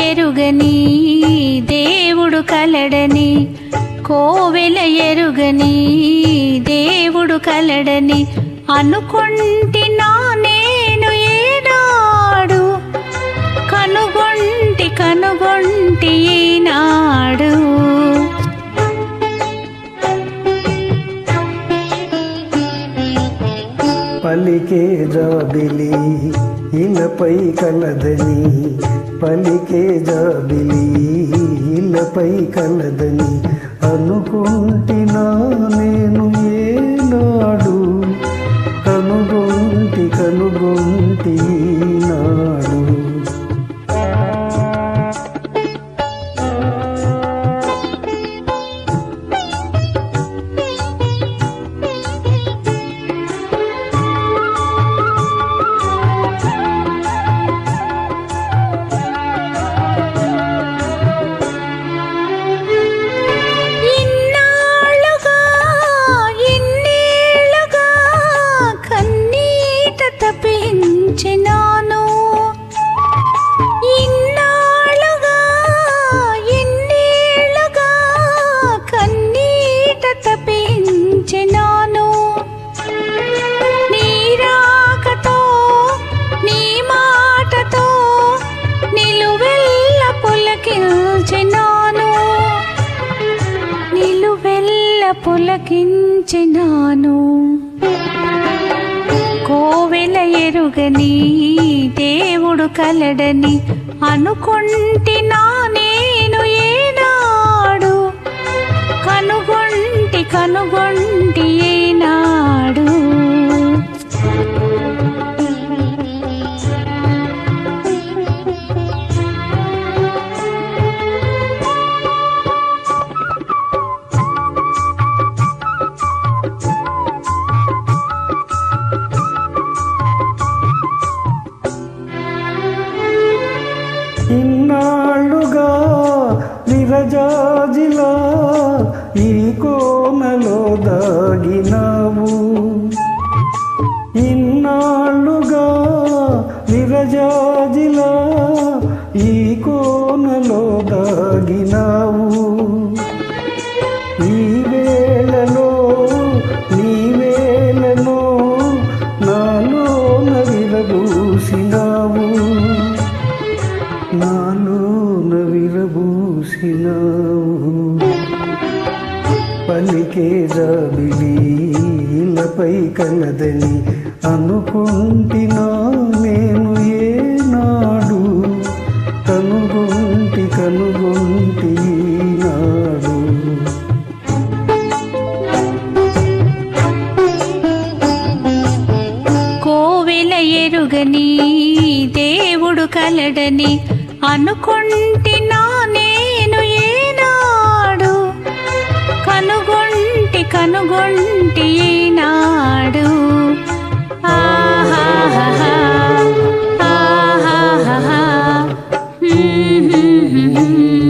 ఎరుగని దేవుడు కలడని. కోవెల ఎరుగని దేవుడు కలడని. అనుకొంటి నేను ఏనాడు. కనుగొంటి కనుగొంటి ఈనా పలికే జాబిలి ఇలపై కలదని. పలికే జాబిలి ఇలపై కలదని. అనుకుంటున్నా నేను ఏనాడు పులకించినాను. కోవెల ఎరుగని దేవుడు కలడని అనుకొంటి నా నేను ఏనాడు. కనుగొంటి కనుగొంటి ఇన్నాళ్ళుగా విరజాజిలా ఈ కోనలో దాగినావు. ఇన్నాళ్ళుగా విరజాజిలా ఈ కోనలో దాగినావు. పలికే జాబిలి ఇలపై కలదని అనుకుంటినా నేను ఏనాడు. కనుగొంటి కనుగొంటి నాడు కోవెల ఎరుగని దేవుడు కలడని అనుకొంటి ఏనాడు కనుగొంటి కనుగొంటి